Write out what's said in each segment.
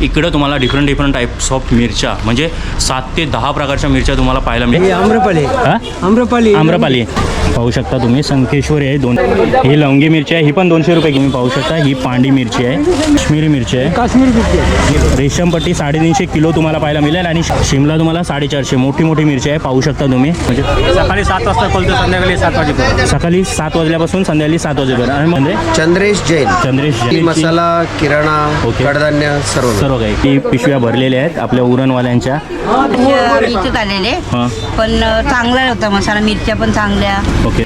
इकडं तुम्हाला different different types of मिरच्या म्हणजे सात ते दहा प्रकारच्या मिरच्या तुम्हाला पाहायला मिळेल हे आम्रपाली. हा? आम्रपाली. आम्रपाली. पाहू शकता तुम्ही संकेश्वरी आहे दोन ही लवंगी मिरची आहे ही पण दोनशे रुपये तुम्ही पाहू शकता ही पांडी मिरची आहे काश्मीरी मिरची आहे. काश्मीर मिरची रेशमपट्टी साडेतीनशे किलो तुम्हाला पाहायला मिळेल आणि शिमला तुम्हाला साडेचारशे मोठी मोठी मिरची आहे पाहू शकता तुम्ही. म्हणजे सकाळी सात वाजता खोलतो संध्याकाळी सात वाजेपर्यंत. सकाळी सात वाजल्यापासून संध्याकाळी सात वाजेपर्यंत. आणि म्हणजे चंद्रेश जैन. चंद्रेश ती जैनची मसाला किराणा ओके. कडधान्य सर्व. सर्व काही. ती पिशव्या भरलेल्या आहेत आपल्या उरणवाल्यांच्या. विकत आलेले. हां. पण चांगला होता मसाला मिरच्या पण चांगल्या. ओके.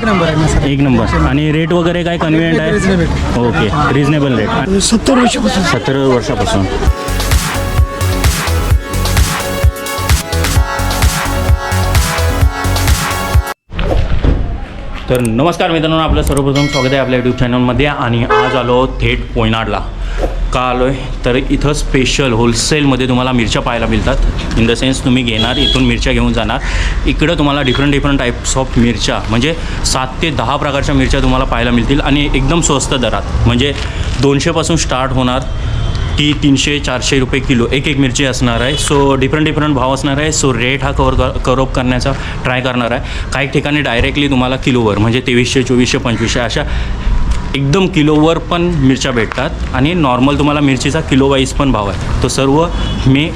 एक नंबर आणि रेट वगैरे काय कन्व्हिनियंट आहे? ओके. रिजनेबल रेट सत्तर वर्षापासून. सत्तर वर्षापासून. तर नमस्कार मित्रांनो आपलं सर्वप्रथम स्वागत आहे आपल्या यूट्यूब चॅनलमध्ये आणि आज आलो थेट पोयनाडला का आलो आहे तर इथं स्पेशल होलसेलमध्ये तुम्हाला मिरच्या पाहायला मिळतात. इन द सेन्स तुम्ही घेणार इथून मिरच्या घेऊन जाणार. इकडं तुम्हाला डिफरंट डिफरंट टाईप्स ऑफ मिरच्या म्हणजे सात ते दहा प्रकारच्या मिरच्या तुम्हाला पाहायला मिळतील आणि एकदम स्वस्त दरात. म्हणजे दोनशेपासून स्टार्ट होणार. ती तीनशे चारशे रुपये किलो एक एक मिरची असणार आहे. सो डिफरंट डिफरंट भाव असणार आहे. सो रेट हा कवर कर करोप करण्याचा ट्राय करणार आहे. काही ठिकाणी डायरेक्टली तुम्हाला किलोवर म्हणजे तेवीसशे चोवीसशे पंचवीसशे अशा एकदम किलोवर पण मिरच्या भेटतात. आणि नॉर्मल तुम्हाला मिरचीचा किलो वाईज पण भाव आहे. तो सर्व मी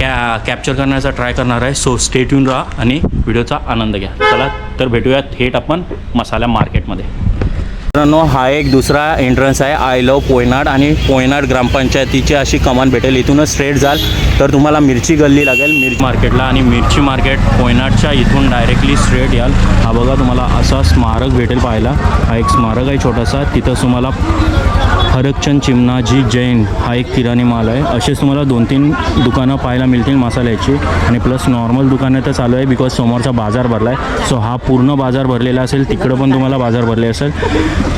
कॅ कॅप्चर करण्याचा ट्राय करणार आहे. सो स्टेट येऊन राहा आणि व्हिडिओचा आनंद घ्या. चला तर भेटूयात. थेट आपण मसाला मार्केटमध्ये मित्रांनो हा एक दुसरा एंट्रन्स आहे आय लव पोयनाड आणि पोयनाड ग्रामपंचायतीची अशी कमान भेटेल. इथूनच स्ट्रेट जाल. तर तुम्हाला मिरची गल्ली लागेल. मिरची मार्केटला आणि मिरची मार्केट पोयनाडच्या इथून डायरेक्टली स्ट्रेट याल. हा बघा तुम्हाला असा स्मारक भेटेल पाहायला. हा एक स्मारक आहे छोटासा. तिथं तुम्हाला हरकचंद चिमनाजी जैन हा एक किराणी माल आहे. असेच तुम्हाला दोन तीन दुकानं पाहायला मिळतील मसाल्याची. आणि प्लस नॉर्मल दुकानं तर चालू आहे बिकॉज समोरचा बाजार भरला आहे सो हा पूर्ण बाजार भरलेला असेल तिकडं पण तुम्हाला बाजार भरले असेल.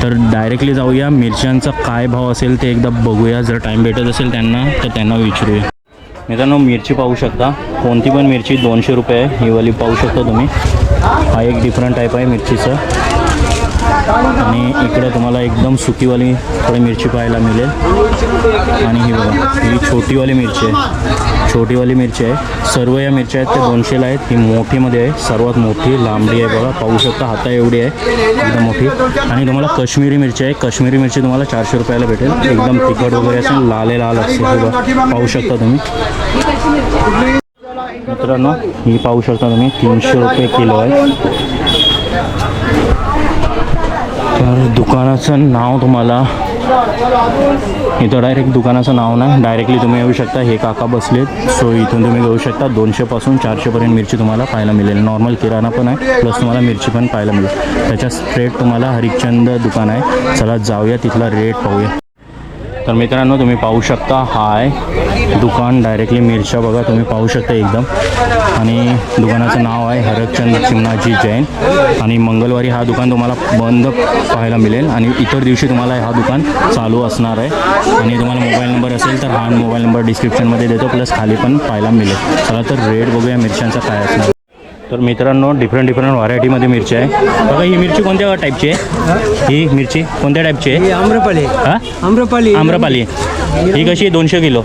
तर डायरेक्टली जाऊया. मिरच्यांचा काय भाव असेल ते एकदा बघूया. जर टाईम भेटत असेल त्यांना तर त्यांना विचारूया. मित्रांनो मिरची पाहू शकता. कोणती पण मिरची दोनशे रुपये आहे. ही वाली पाहू शकता तुम्ही. हा एक डिफरंट टाईप आहे मिरचीचं. आणि इकडे तुम्हाला एकदम सुकीवाली थोडी मिरची पाहायला मिळेल. आणि ही बघा ही छोटीवाली मिरची आहे. छोटीवाली मिरची आहे. सर्व या मिरच्या आहेत त्या दोनशेला आहेत. ही मोठीमध्ये आहे सर्वात मोठी लांबडी आहे बघा. पाहू शकता हाता एवढी आहे एकदम मोठी. आणि तुम्हाला काश्मीरी मिरची आहे. काश्मीरी मिरची तुम्हाला चारशे रुपयाला भेटेल. एकदम तिखट वगैरे असेल लाले लाल असते बघा. पाहू शकता तुम्ही. मित्रांनो ही पाहू शकता तुम्ही तीनशे रुपये किलो आहे. तर दुकानाचं नाव तुम्हाला इथं डायरेक्ट दुकानाचं नाव नाही डायरेक्टली तुम्ही येऊ शकता. हे काका बसलेत. सो इथून तुम्ही घेऊ शकता. दोनशेपासून चारशेपर्यंत मिरची तुम्हाला पाहायला मिळेल. नॉर्मल किराणा पण आहे प्लस तुम्हाला मिरची पण पाहायला मिळेल. त्याच्या स्ट्रेट तुम्हाला हरिश्चंद दुकान आहे. चला जाऊया तिथला रेट पाहूया. तर मित्रांनो तुम्ही पाहू शकता हाय दुकान डायरेक्टली मिरच्या बघा तुम्ही पाहू शकता एकदम. आणि दुकानाचं नाव आहे हरकचंद चिमणाजी जैन. आणि मंगळवारी हा दुकान तुम्हाला बंद पाहायला मिळेल. आणि इतर दिवशी तुम्हाला हा दुकान चालू असणार आहे. आणि तुम्हाला मोबाईल नंबर असेल तर हा मोबाईल नंबर डिस्क्रिप्शनमध्ये देतो प्लस खाली पण पाहायला मिळेल. चला तर रेट बघूया मिरच्यांचा काय असणार तर मित्रांनो डिफरंट डिफरंट व्हरायटीमध्ये मिरची आहे. बघा ही मिरची कोणत्या टाईपची आहे? ही मिरची कोणत्या टाईपची आहे? आम्रपाली. हां? आम्रपाली. आम्रपाली. ही कशी आहे? दोनशे किलो.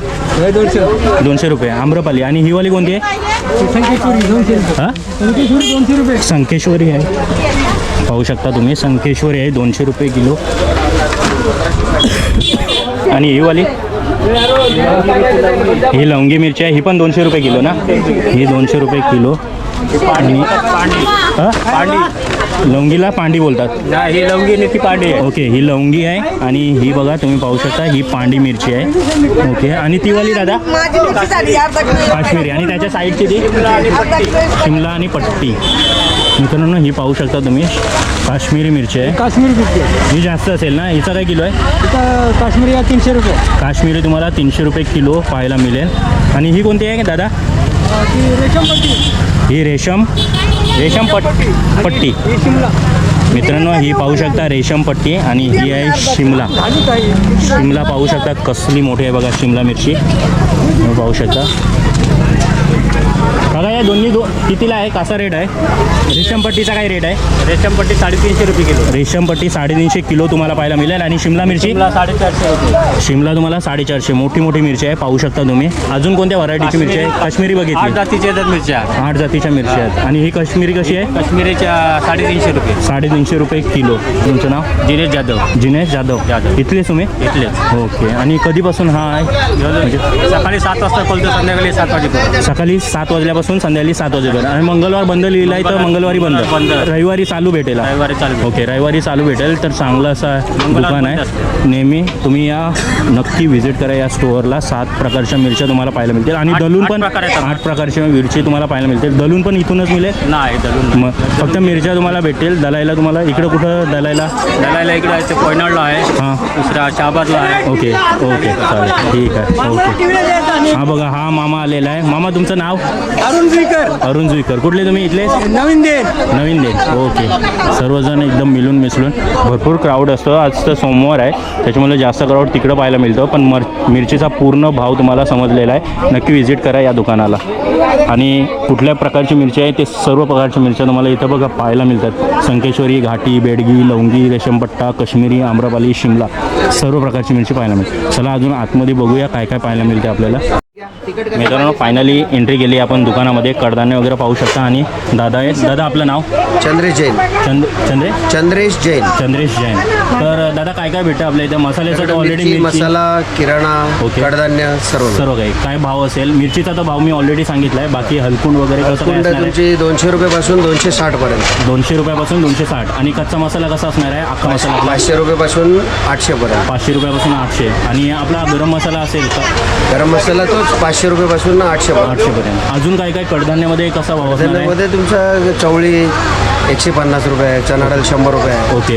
दोनशे. दोनशे रुपये. आम्रपाली. आणि ही वाली कोणती आहे? संकेश्वरी दोनशे रुपये. हां? संकेश्वरी दोनशे रुपये. संकेश्वरी आहे. पाहू शकता तुम्ही संकेश्वरी आहे दोनशे रुपये किलो. आणि ही वाली? ही लवंगी मिरची आहे ही पण दोनशे रुपये किलो ना? ही दोनशे रुपये किलो. आणि हां? लवंगीला पांडी बोलतात. ही लवंगी आणि ती पांडी आहे. ओके ही लवंगी आहे आणि ही बघा तुम्ही पाहू शकता ही पांडी मिरची आहे. ओके आणि ती वाली दादा? काश्मीरी. आणि त्याच्या साईडची ती? शिमला आणि पट्टी. मित्रांनो ही पाहू शकता तुम्ही. काश्मीरी मिरची आहे. काश्मीर मिरची. ही जास्त असेल ना? हिचा काय किलो आहे? काश्मीरी आहे तीनशे रुपये. काश्मीरी तुम्हाला तीनशे रुपये किलो पाहायला मिळेल. आणि ही कोणती आहे दादा? रेशमपट्टी. ही रेशम रेशम पट पट्टी. मित्रांनो ही पाहू शकता रेशम पट्टी आणि ही आहे शिमला. शिमला पाहू शकता कसली मोठी आहे बघा शिमला मिरची. पाहू शकता. बघा या दोन्ही दो कितीला आहे? कसा रेट आहे? रेशमपट्टीचा काय रेट आहे? रेशमपट्टी साडेतीनशे रुपये किलो. रेशमपट्टी साडेतीनशे किलो तुम्हाला पाहायला मिळेल. आणि शिमला मिरची? शिमला साडेचारशे रुपये शिमला तुम्हाला साडेचारशे. मोठी मोठी मिरची आहे पाहू शकता तुम्ही. अजून कोणत्या व्हरायटीची मिरची आहे? काश्मीरी आठ बघितली. जातीच्या येतात मिरच्या. आठ जातीच्या मिरची आहेत. आणि ही काश्मीरी कशी आहे? काश्मीरीच्या साडेतीनशे रुपये. साडेतीनशे रुपये किलो. तुमचं नाव? दिनेश जाधव. जिनेश जाधव. जाधव. इथलेच तुम्ही? इथलेच. ओके. आणि कधीपासून हा आहे? म्हणजे सकाळी सात वाजता खोलतो संध्याकाळी सात वाजेपर्यंत. सकाळी सात वाजल्यापासून संध्याकाळी सात वाजेपर्यंत. आणि मंगळवार बंद लिहिलं आहे तर मंगळवारी बंद. बंद. रविवारी चालू भेटेल. रविवारी चालू ओके रविवारी चालू भेटेल तर चांगलं असं दुकान आहे. नेहमी तुम्ही या नक्की व्हिजिट करा या स्टोअरला सात प्रकारच्या मिरच्या तुम्हाला पाहायला मिळतील. आणि दलून पण. आठ प्रकारच्या मिरची तुम्हाला पाहायला मिळतील. दलून पण इथूनच मिळेल. नाही दलून मग फक्त मिरच्या तुम्हाला भेटेल दलायला तुम्हाला इकडं कुठं दलायला? दलायला इकडे आहे कोयनाडला आहे. हां. दुसरा शहाबादला आहे. ओके ओके चालेल. ठीक आहे. ओके. हा बघा हा मामा आलेला आहे. मामा तुमचं नाव? अरुण जुईकर. अरुण जुईकर. कुठले तुम्ही इथले? नवीन देन नवीन डे ओके. सर्वजण एकदम मिळून मिसळून भरपूर क्राऊड असतो. आज तर सोमवार आहे. त्याच्यामुळे जास्त क्राऊड तिकडं पाहायला मिळतं. पण मर मिरचीचा पूर्ण भाव तुम्हाला समजलेला आहे. नक्की व्हिजिट करा या दुकानाला. आणि कुठल्या प्रकारची मिरची आहे ते सर्व प्रकारच्या मिरच्या तुम्हाला इथं बघा पाहायला मिळतात. संकेश्वरी घाटी बेडगी लवंगी रेशमपट्टा काश्मीरी आम्रपाली शिमला. सर्व प्रकारची मिरची पाहायला मिळते चला अजून आतमध्ये बघूया काय काय पाहायला मिळते आपल्याला. मित्रांनो फायनली एंट्री केली आपण दुकानामध्ये कडधान्य वगैरे पाहू शकता. आणि दादा आहे. दादा आपलं नाव? चंद्रेश जैन. चंद चंद्रे? चंद्रेश जैन. चंद्रेश जैन. तर दादा काय काय भेटतं आपल्या इथे? मसाल्याचं तर ऑलरेडी मसाला किराणा. कडधान्य सर्व. सर्व काही. काय भाव असेल? मिरचीचा तर भाव मी ऑलरेडी सांगितला आहे बाकी हलकुंड वगैरे कसं दोनशे रुपयापासून दोनशे साठ पर्यंत. दोनशे रुपयापासून दोनशे साठ. आणि कच्चा मसाला कसा असणार आहे? अख्खा मसाला पाचशे रुपयापासून आठशे पर्यंत. पाचशे रुपयापासून आठशे. आणि आपला गरम मसाला असेल का गरम मसाला तोच पाचशे रुपयापासून आठशे पर्यंत. आठशेपर्यंत अजून काय काय कडधान्यामध्ये कसा भाव असणार आहे? त्यामध्ये तुमचा चवळी एकशे पन्नास रुपये चणा डाळ शंभर रुपये. आहे ओके.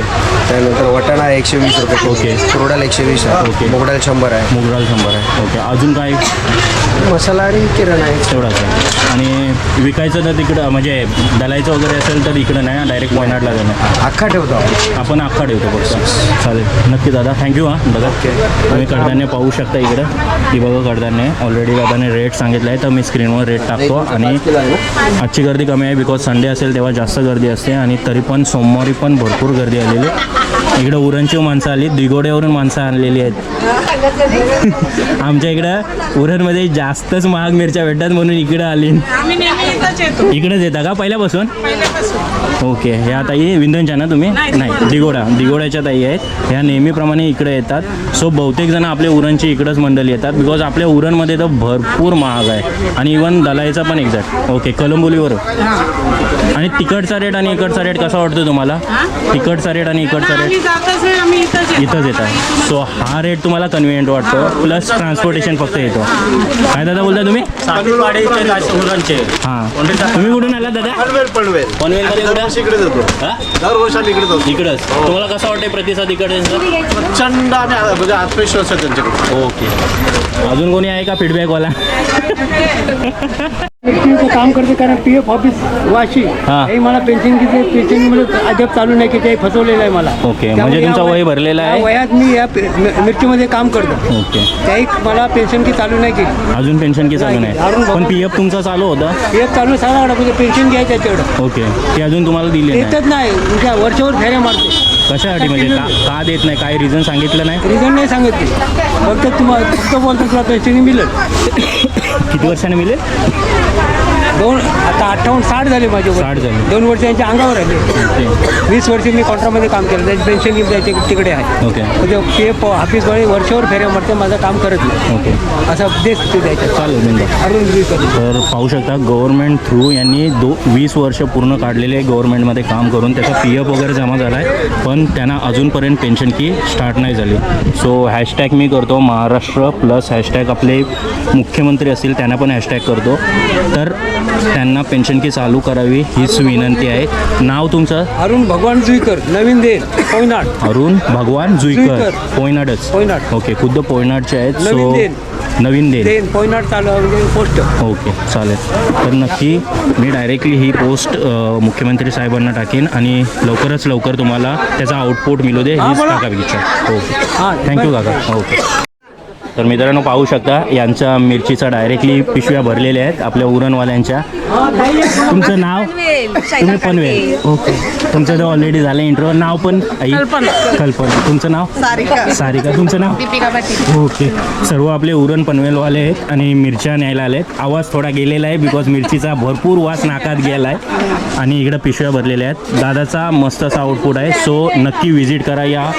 त्यानंतर वटाणा आहे एकशे वीस रुपये ओके. कुरडाल एकशे वीस आहे. ओके. मुगडाल शंभर आहे. मूग डाळ शंभर आहे. ओके. अजून काय? मसाला आणि किराणा आहे. तेवढाच आहे. आणि विकायचं तर तिकडं म्हणजे दलायचं वगैरे असेल तर इकडं नाही डायरेक्ट वायनाडला जाणं. अख्खा ठेवतो आपण. आपण अख्खा ठेवतो फक्त. चालेल. नक्की दादा थँक्यू हां. दादा तुम्ही कडधान्य पाहू शकता इकडं. की बघा कडधान्य. ऑलरेडी दादाने रेट सांगितलं आहे तर मी स्क्रीनवर रेट टाकतो आणि आजची गर्दी कमी आहे बिकॉज संडे असेल तेव्हा जास्त गर्दी असते आणि तरी पण सोमवारी पण भरपूर गर्दी आलेली आहे. इकडं उरणची माणसं आली दिगोड्यावरून माणसं आणलेली आहेत. आमच्या इकडं उरणमध्ये जास्तच महाग मिरच्या भेटतात म्हणून इकडं आली. इकडेच येता का? पहिल्यापासून? पहिल्यापासून. ओके ह्या ताई विंधनच्या ना तुम्ही? नाही, दिगोडा. दिगोड्याच्या ताई आहेत. ह्या नेहमीप्रमाणे इकडे येतात. सो बहुतेक जण आपल्या उरणची इकडंच मंडळी येतात. बिकॉज आपल्या उरणमध्ये तर भरपूर महाग आहे. आणि इवन दलाईचा पण एक्झॅक्ट ओके कलंबोलीवर आणि तिकडचा रेट आणि इकडचा रेट कसा वाटतो तुम्हाला? तिकडचा रेट आणि इकडचा रेट इथंच येतो. इथंच येतात. सो हा रेट तुम्हाला कन्व्हिनियंट वाटतो. प्लस ट्रान्सपोर्टेशन फक्त येतो. काय दादा बोलता तुम्ही? हां. तुम्ही कुठून आला दादा? पनवेल पनवेल. पनवेलमध्ये कुठं? इकडे जातो. हा? दरवर्षी आम्ही इकडे जातो. इकडंच? तुम्हाला कसं वाटतंय प्रतिसाद इकडे प्रचंड आम्ही आ- म्हणजे आत्मविश्वास आहे त्यांच्याकडे. ओके. अजून कोणी आहे का फीडबॅकवाला काम करते कारण पी एफ ऑफिस वाशी. हा. हे मला पेन्शन किती पेन्शन अद्याप चालू नाही की ते फसवलेलं आहे मला. ओके, म्हणजे त्यामुळे तुमचं या वय भरलेलं आहे? या वयात मी या पे- मि- मिरचीमध्ये काम करतो. ओके त्याही मला पेन्शन की चालू नाही केली. अजून पेन्शन की चालू नाही, पण. पी एफ तुमचा चालू होता? पी एफ चालू सांगा म्हणजे पेन्शन घ्यायचं त्याच्याकडं. ओके ते अजून तुम्हाला दिले नाही? नाही. म्हणजे वर्षावर फेऱ्या मारते. कशासाठी? म्हणजे का का देत नाही? काय रिझन सांगितलं नाही? रिझन नाही सांगत ते फक्त तुम्हाला फक्त बोलतो तुला पेन्शन मिळेल किती वर्षाने मिळेल? दोन आता अठ्ठावन्न साठ झाले माझे वर्ष. साठ झाले. दोन वर्ष यांच्या अंगावर आले वीस वर्ष मी कॉन्ट्रामध्ये काम केलं. त्याची पेन्शन घेऊन त्याच्या तिकडे आहे. ओके. म्हणजे पी एफ ऑफिसवाले वर्षावर फेऱ्या मारते माझं काम करत नाही. ओके. असा देश ते द्यायचा चालेल बिंदा. अरुण तर पाहू शकता गव्हर्नमेंट थ्रू यांनी दो वीस वर्ष पूर्ण काढलेले आहे गव्हर्नमेंटमध्ये काम करून त्याचा पी एफ वगैरे जमा झाला आहे पण त्यांना अजूनपर्यंत पेन्शन की स्टार्ट नाही झाली. सो हॅशटॅग मी करतो महाराष्ट्र प्लस हॅशटॅग आपले मुख्यमंत्री असतील त्यांना पण हॅशटॅग करतो. तर त्यांना पेन्शन की चालू करावी हीच विनंती आहे. नाव तुमचं? अरुण भगवान जुईकर नवीन देन कोयनाड. अरुण भगवान जुईकर जुईकर. पोयनाडच पोयनाड. ओके खुद्द पोयनाडचे आहेत नवीन सो देन. नवीन देन. चालू म्हणजे पोस्ट. ओके चालेल. तर नक्की मी डायरेक्टली ही पोस्ट अ, मुख्यमंत्री साहेबांना टाकेन आणि लवकरच लवकर तुम्हाला त्याचा आउटपुट मिळू दे हीच. काका इच्छा ओके. हां थँक्यू काका. ओके. तर मित्रांनो पाहू शकता यांच्या मिरचीचा डायरेक्टली पिशव्या भरलेल्या आहेत आपल्या उरणवाल्यांच्या. तुमचं नाव? तुम्ही पनवेल. ओके. तुमचं तर ऑलरेडी झालं इंट्रो नाव पण आई? कल्पना. तुमचं नाव? सारिका. तुमचं नाव? ओके. सर्व आपले उरण पनवेलवाले आहेत आणि मिरच्या न्यायला आलेत. आवाज थोडा गेलेला आहे बिकॉज मिरचीचा भरपूर वास नाकात गेला आहे आणि इकडं पिशव्या भरलेल्या आहेत. दादाचा मस्त असा आउटपुट आहे. सो नक्की व्हिजिट करा या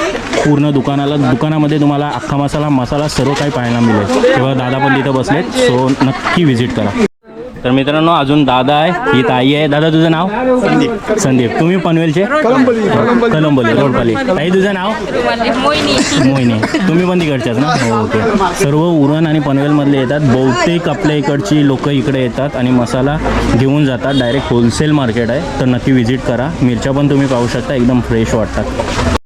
पूर्ण दुकानाला दुकानामध्ये तुम्हाला अख्खा मसाला मसाला सर्व काही पाहायला मिळेल. तेव्हा दादा पण तिथं बसलेत सो नक्की व्हिजिट करा. तर मित्रांनो अजून दादा आहे. ही ताई आहे. दादा तुझं नाव? संदीप. संदीप. तुम्ही पनवेलचे? कलंबोली. रोडपाली ताई तुझं नाव? मोहिनी. तुम्ही पण तिकडच्याच ना? हो ओके. सर्व उरण आणि पनवेलमधले येतात. बहुतेक आपल्या इकडची लोक इकडे येतात आणि मसाला घेऊन जातात. डायरेक्ट होलसेल मार्केट आहे. तर नक्की व्हिजिट करा. मिरच्या पण तुम्ही पाहू शकता. एकदम फ्रेश वाटतात.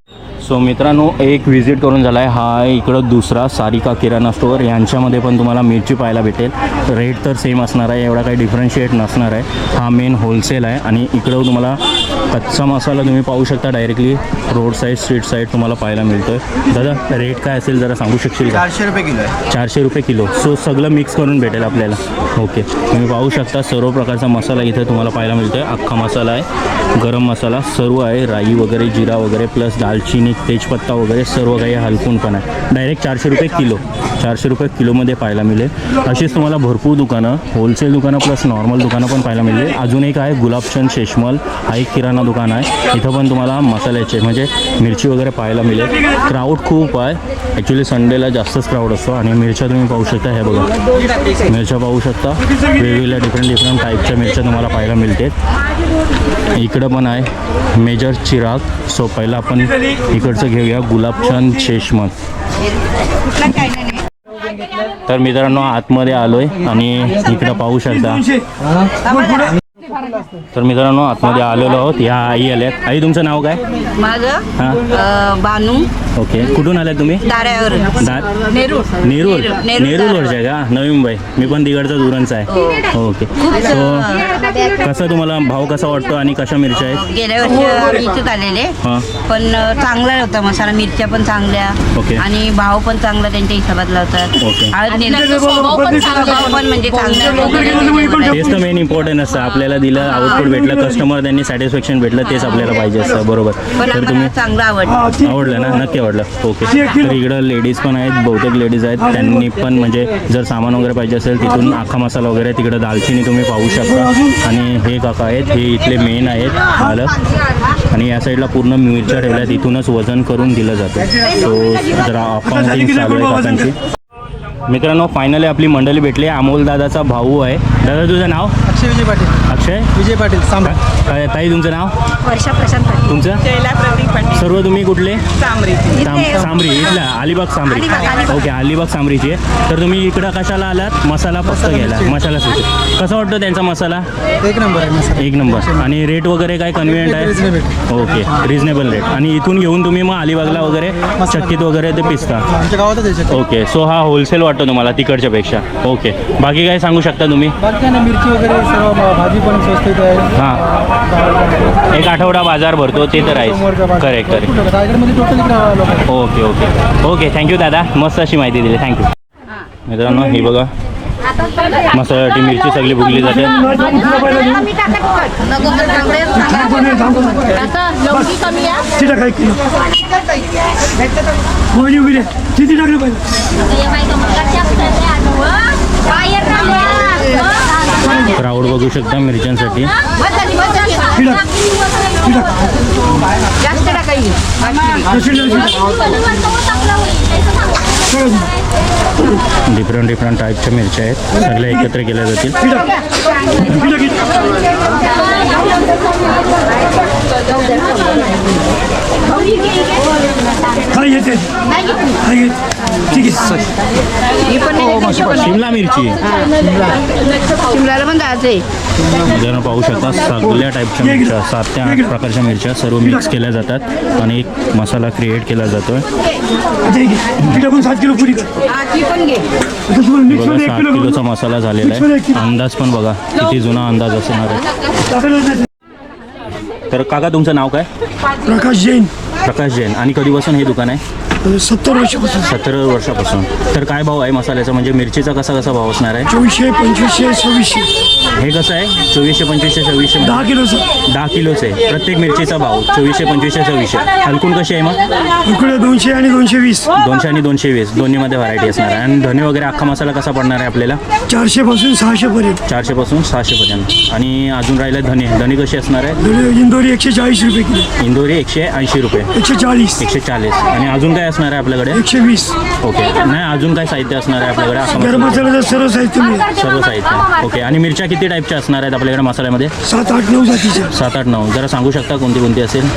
सो मित्रांनो एक व्हिजिट करून झाला आहे हा इकडं दुसरा सारिका किराणा स्टोअर यांच्यामध्ये पण तुम्हाला मिरची पाहायला भेटेल. रेट तर सेम असणार आहे. एवढा काही डिफरन्शिएट नसणार आहे. हा मेन होलसेल आहे. आणि इकडं तुम्हाला कच्चा मसाला तुम्ही पाहू शकता directly road side street side तुम्हाला पाहायला मिळतो आहे दादा रेट काय असेल जरा सांगू शकशील का? चारशे रुपये किलो आहे. चारशे रुपये किलो. सो सगळं मिक्स करून भेटेल आपल्याला. ओके तुम्ही पाहू शकता सर्व प्रकारचा मसाला इथे तुम्हाला पाहायला मिळतो आहे अख्खा मसाला आहे. गरम मसाला सर्व आहे. राई वगैरे जिरा वगैरे प्लस दालचिनी तेजपत्ता वगैरे सर्व काही हलकून पण आहे. डायरेक्ट चारशे रुपये किलो. चारशे रुपये किलोमध्ये पाहायला मिळेल. अशीच तुम्हाला भरपूर दुकानं होलसेल दुकानं प्लस नॉर्मल दुकानं पण पाहायला मिळेल अजून एक आहे गुलाबचंद शेषमल. हा एक किराणा दुकान आहे. इथं पण तुम्हाला मसाल्याचे म्हणजे मिरची वगैरे पाहायला मिळेल. क्राऊड खूप आहे. ॲक्च्युली संडेला जास्तच क्राऊड असतो आणि मिरच्या तुम्ही पाहू शकता हे बघा. मिरच्या पाहू शकता. वेगवेगळ्या डिफरंट डिफरंट टाईपच्या मिरच्या तुम्हाला पाहायला मिळते इकडं पण आहे. मेजर चिराग. सो पहिला आपण इकडचं घेऊया. गुलाबचंद शेषमन. तर मित्रांनो आतमध्ये आलोय आणि इकडं पाहू शकता. तर मित्रांनो आतमध्ये आलेलो आहोत. ह्या आई आल्यात. आई तुमचं नाव काय? माझं हां. बानू. ओके. कुठून आलात तुम्ही? नेरूर नेरूर वरच्या का? नवी मुंबई. मी पण तिकडचा दुरणचा आहे. ओके. सो कसं तुम्हाला भाव कसा वाटतो आणि कशा मिरच्या आहेत? गेल्या वर्षी इथेच आलेले. हां. पण चांगला होता. मसाला मिरच्या पण चांगल्या. ओके. आणि भाव पण चांगला त्यांच्या हिशोबात लावतात ओके. हळद पण म्हणजे चांगला तेच तर मेन इम्पॉर्टंट असतं. आपल्याला दिलं आउटपुट भेटलं कस्टमर त्यांनी सॅटिस्फॅक्शन भेटलं तेच आपल्याला पाहिजे असतं बरोबर. पण तर तुम्ही चांगला आवडलं. ना? नक्की आवडलं. ओके तर इकडं लेडीज पण आहेत बहुतेक लेडीज आहेत. त्यांनी पण म्हणजे जर सामान वगैरे पाहिजे असेल तिथून आखा मसाला वगैरे तिकडं दालचिनी तुम्ही पाहू शकता. आणि हे काका आहेत हे इथले मेन आहेत मालक आणि या साईडला पूर्ण मिरच्या ठेवल्या इथूनच वजन करून दिलं जातं. सो जरा अकाउंटिंग चालू आहे काकांची. मित्रांनो फायनली आपली मंडळी भेटली. अमोल दादाचा भाऊ आहे. दादा तुझं नाव? अक्षय विजय पाटील. अक्षय? विजय पाटील सांबा. काय- ताई तुमचं नाव? वर्षा प्रशांत पाटील. तुमचं? जयला प्रदीप पाटील. सर्व तुम्ही कुठले? तांबरी साम- सांबरी इथला अलिबाग सांबरी ओके अलिबाग सांबरीची आहे तर तुम्ही इकडं कशाला आलात? मसाला फक्त घ्यायला. मसाला सुटे कसा वाटतो त्यांचा मसाला? एक नंबर आहे मसाला. एक नंबर. आणि रेट वगैरे काय कन्व्हिनियंट आहे? ओके रिजनेबल रेट आणि इथून घेऊन तुम्ही मग अलिबागला वगैरे चक्कीत वगैरे ते पिसता? आमच्या गावातच यायचे ओके सो हा होलसेल वाटतो तुम्हाला तिकडच्या पेक्षा. ओके बाकी काय सांगू शकता तुम्ही? बाकी काय ना मिरची वगैरे सर्व भाजी पण स्वस्त इथे आहे. हां. एक आठवडा बाजार भरतो ते तर आहे correct correct okay okay okay thank you दादा. मस्त अशी माहिती दिली. थँक्यू मित्रांनो हे बघा. मसाल्यासाठी मिरची सगळी भुगली जाते. क्राऊड बघू शकता मिरच्यांसाठी. जास्त टाकायची. डिफरंट डिफरंट टाईपच्या मिरच्या आहेत. सगळ्या एकत्र केल्या जातील. ही शिमला मिरची. शिमल्याला पण जायचंय. जरा पाहू शकता सगळ्या टाईपच्या मिरच्या सात ते आठ प्रकारच्या मिरच्या सर्व मिक्स केल्या जातात आणि एक मसाला क्रिएट केला जातोय. सात किलो पुरी. हा बघा किलोचा मसाला झालेला आहे. अंदाज पण बघा किती जुना अंदाज असणार आहे. तर काका तुमचं नाव काय? प्रकाश जैन. प्रकाश जैन. आणि कधीपासून हे दुकान आहे? सत्तर वर्षापासून. सत्तर वर्षापासून. तर काय भाव आहे मसाल्याचा? म्हणजे मिरचीचा कसा कसा भाव असणार आहे? चोवीसशे पंचवीसशे सव्वीसशे. हे कसं आहे? चोवीसशे पंचवीसशे सव्वीसशे दहा किलोचं. दहा किलोचं. आहे प्रत्येक मिरचीचा भाव. चोवीसशे पंचवीसशे सव्वीसशे. हलकून कशी आहे मग? इकडे दोनशे आणि दोनशे वीस. दोनशे आणि दोनशे वीस. दोन्हीमध्ये व्हरायटी असणार आहे. आणि धने वगैरे अख्खा मसाला कसा पडणार आहे आपल्याला? चारशे पासून सहाशे पर्यंत चारशेपासून सहाशेपर्यंत. आणि अजून राहिले धने. धने कशी असणार आहे? इंदोरी एकशे चाळीस रुपये किलो. इंदोरी एकशे ऐंशी रुपये. एकशे चाळीस. एकशे चाळीस. आणि अजून काय असणार आहे आपल्याकडे? एकशे वीस. ओके. नाही अजून काय साहित्य असणार आहे आपल्याकडे? गरम मसाल्याचं सर्व साहित्य मिळेल. सर्व साहित्य. ओके. आणि मिरच्या किती टाईपच्या असणार आहेत आपल्याकडे मसाल्यामध्ये? सात आठ नऊ सात आठ नऊ. जरा सांगू शकता कोणती कोणती असेल?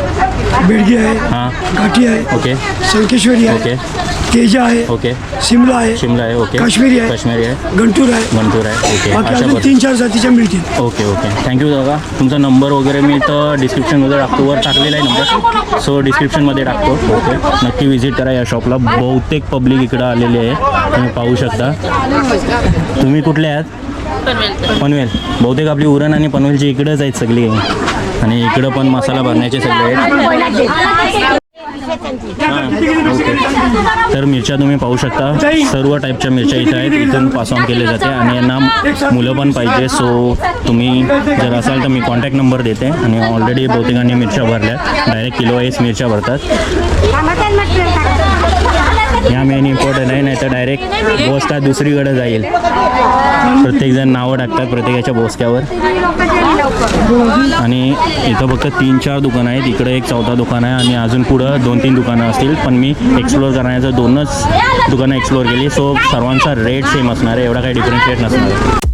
बेडगी आहे. हां. घाटी आहे. ओके. संकेश्वरी ओके. आहे तेजा आहे. ओके. शिमला आहे. शिमला आहे. ओके. काश्मीरी आहे. काश्मीरी आहे. गंटूर आहे. गंटूर आहे. ओके. बाकी अशा अजून पद्धती तीन चार जातीच्या मिळतील. Okay okay. थँक्यू दादा. तुमचा नंबर वगैरे मी तर डिस्क्रिप्शनमध्ये टाकतो. वर टाकलेला आहे नंबर सो डिस्क्रिप्शनमध्ये टाकतो. ओके नक्की व्हिजिट करा या शॉपला बहुतेक पब्लिक इकडं आलेली आहे. तुम्ही पाहू शकता. तुम्ही कुठले आहात? पनवेल. बहुतेक आपली उरण आणि पनवेलची इकडंच आहेत सगळी. आणि इकडं पण मसाला भरण्याचे सगळे आहेत. तर मिरच्या तुम्ही पाहू शकता. सर्व टाईपच्या मिरच्या इथं आहेत. इथून पास ऑन केले जाते. आणि यांना मुलं पण पाहिजे. सो तुम्ही जर असाल तर मी कॉन्टॅक्ट नंबर देते. आणि ऑलरेडी बहुतेकांनी मिरच्या भरल्या. डायरेक्ट किलो वाईज मिरच्या भरतात. ह्या मेन इम्पॉर्टंट आहे नाही तर डायरेक्ट बोसका दुसरीकडे जाईल. प्रत्येकजण नावं टाकतात प्रत्येकाच्या बोसक्यावर. आणि इथं फक्त तीन चार दुकानं आहेत. इकडे एक चौथा दुकान आहे आणि अजून पुढं दोन तीन दुकानं असतील. पण मी एक्सप्लोअर करण्याचं दोनच दुकानं एक्सप्लोअर केली. सो सर्वांचा रेट सेम असणार आहे. एवढा काही डिफरन्शिएट नसणार आहे.